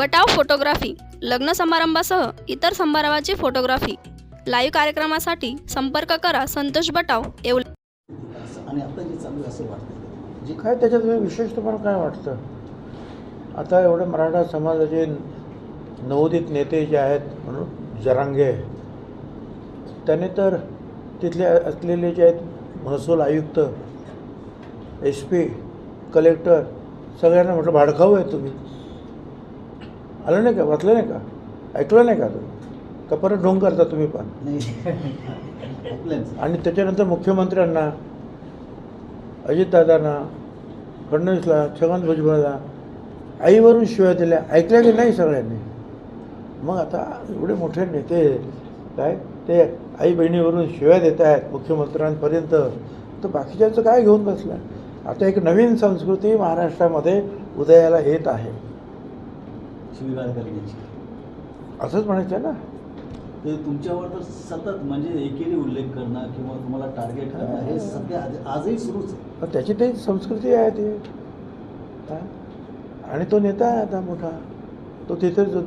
बटाव photography लग्न समारंभासह इतर समारंभाची photography. Live कार्यक्रमासाठी संपर्क करा संतोष बटाव येवले आणि आता जे चालू असं वाटतं जे काय त्याच्यात विशेष तुम्हाला काय वाटतं? आता एवढे मराठा समाजाचे नवोदित नेते जे आहेत म्हणून जरांगे त्याने तर तिथले असलेले जे आहेत महसूल आयुक्त एस पी कलेक्टर सगळ्यांना म्हटलं भाडखाऊ आहे तुम्ही. आलं नाही का? वाचलं नाही का? ऐकलं नाही का तुम्ही का परत ढोंग करता तुम्ही पण? आणि त्याच्यानंतर मुख्यमंत्र्यांना अजितदादांना फडणवीसला छगन भुजबळला आईवरून शिव्या दिल्या. ऐकल्या की नाही सगळ्यांनी? मग आता एवढे मोठे नेते काय? ते आई बहिणीवरून शिव्या देत आहेत मुख्यमंत्र्यांपर्यंत. तर बाकीच्यांचं काय घेऊन बसलं आता एक नवीन संस्कृती महाराष्ट्रामध्ये उदयाला येत आहे. शिवीगाळ करण्याची. असंच म्हणायचं आहे ना? ते तुमच्यावर तर सतत म्हणजे एकेरी उल्लेख करणं किंवा तुम्हाला टार्गेट करणं हे सध्या आज- आजही सुरूच आहे. पण त्याची ते संस्कृती आहे ती. हा? आणि तो नेता आहे आता मोठा. तो तिथे जो-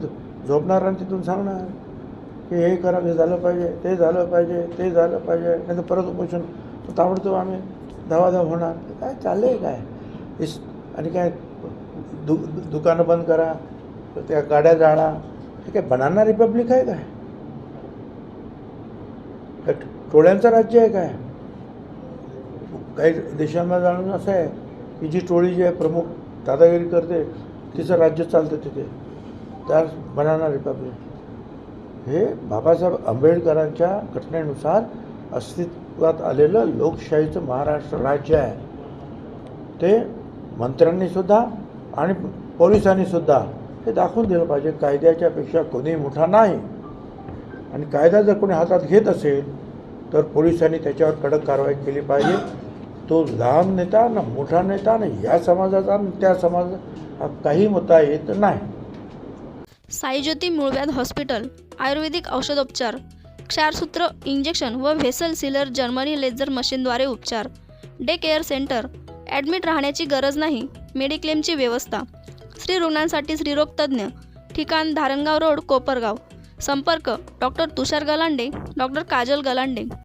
झोपणार आणि तिथून सांगणार की हे करा हे झालं पाहिजे ते झालं पाहिजे ते झालं पाहिजे. नाही तर परत उपोषण. ताबडतोब आम्ही धावाधाव होणार. काय चाललं आहे काय? इस आणि काय? दु- दुकानं बंद करा. त्या गाड्या जाळा हे काय बनाना रिपब्लिक आहे काय? काय टोळ्यांचं राज्य आहे काय? काही देशांना जाणून असं आहे की जी टोळी जी आहे प्रमुख दादागिरी करते तिचं राज्य चालतं तिथे. त्या बनाना रिपब्लिक. हे बाबासाहेब आंबेडकरांच्या घटनेनुसार अस्तित्वात आलेलं लोकशाहीचं महाराष्ट्र राज्य आहे. ते मंत्र्यांनीसुद्धा आणि पोलिसांनीसुद्धा हे दाखवून दिलं पाहिजे कायद्याच्या पेक्षा कोणी मोठा नाही. आणि कायदा जर कोणी हातात घेत असेल तर पोलिसांनी त्याच्यावर कडक कारवाई केली पाहिजे. तो लहान नेता ना मोठा नेता ना या समाजाचा त्या समाजाचा काही मुद्दा येत नाही. साईज्योती मूळव्याध हॉस्पिटल आयुर्वेदिक औषधोपचार क्षारसूत्र इंजेक्शन व व्हेसल सिलर जर्मनी लेझर मशीनद्वारे उपचार डे केअर सेंटर ॲडमिट राहण्याची गरज नाही मेडिक्लेमची व्यवस्था स्त्री रुग्णांसाठी स्त्रीरोग तज्ज्ञ ठिकाण धारणगाव रोड कोपरगाव. संपर्क डॉक्टर तुषार गलांडे डॉक्टर काजल गलांडे.